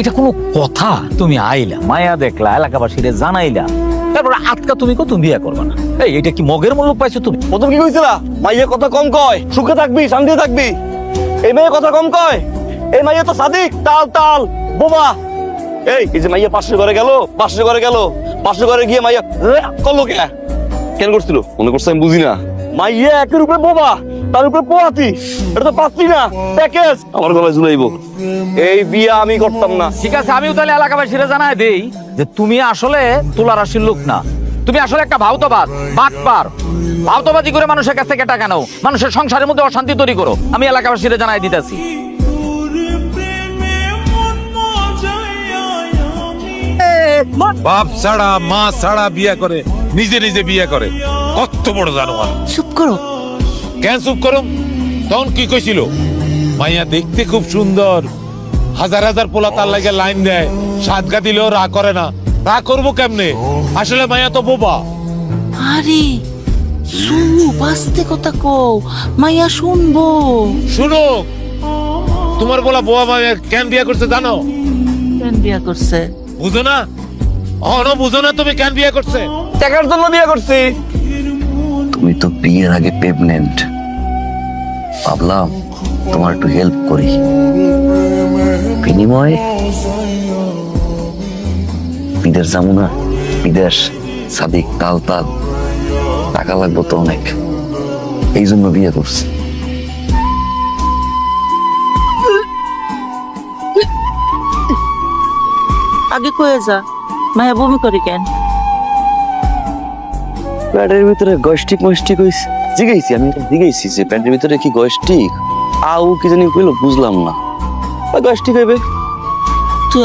এটা কোনো কথা। তুমি আইলা, মায়া দেখলা, এলাকাবাসীরে জানাইলা। তারপরে আটকা তুমি কত বিয়া করবা না। এই, এটা কি মগের মূল্য পাইছো তুমি? প্রথম কি কইছিলা? মাইয়া কথা কম কয়, সুখে থাকবি, শান্তিতে থাকবি। এই মেয়ে কথা কম কয়, এই মাইয়া তো সাদিক, তাল তাল, বোমা। এই এই যে মাইয়া পাশের ঘরে গেল, পাশের ঘরে গেল, পাশের ঘরে গিয়ে মাইয়া করল কে? কেন করছিল? মনে করছে আমি বুঝি না মাইয়া একের উপরে বোমা। তার উপরে পোয়াতি এটা তো পাচ্ছি না। প্যাকেজ। আমার গলায় ঝুলাইবো। এই বিয়া আমি করতাম না। ঠিক আছে আমিও তাহলে এলাকাবাসীরা জানাই দেই যে তুমি আসলে তুলা রাশির লোক না। তুমি আসলে একটা ভাউতবাদ বাটপার। ভাউতবাজি করে মানুষের কাছ থেকে টাকা নাও। মানুষের সংসারের মধ্যে অশান্তি তৈরি করো। আমি এলাকাবাসীরা জানাই দিতেছি। বাপ ছাড়া মা ছাড়া বিয়ে করে নিজে নিজে বিয়ে করে। কত বড় জানোয়ার। চুপ করো। কেন চুপ করুম তখন কি কইছিল? মাইয়া দেখতে খুব সুন্দর। হাজার হাজার পোলা তার লাগে লাইন দেয়। সাদগা দিলেও রা করে না। রা করব কেমনে? আসলে মাইয়া তো বোবা। আরে চুপ আস্তে কথা কও। মাইয়া শুনব। শুনো তোমার বলা বোবা মাইয়া কেন বিয়ে করছে জানো? কেন বিয়া করছে? বুঝো না? অন বুঝো না তুমি কেন বিয়ে করছে? টাকার জন্য বিয়ে করছি। তুমি তো বিয়ের আগে প্রেগনেন্ট ভাবলাম তোমার একটু হেল্প করি। বিনিময়ে বিদেশ যাব না, বিদেশ, সাদিক, তাল তাল, টাকা লাগবো তো অনেক। এই জন্য বিয়ে করছি। আগে কয়ে যা, মায়া বমি করে কেন? প্যান্টের ভিতরে গয়স্টিক মস্টিক হয়েছে জিগাইছি, আমি জিগেছি যে প্যান্টের ভিতরে কি গয়স্টিক আউ কি জানি কইলো, বুঝলাম না। গয়স্টিক হইবে? তুই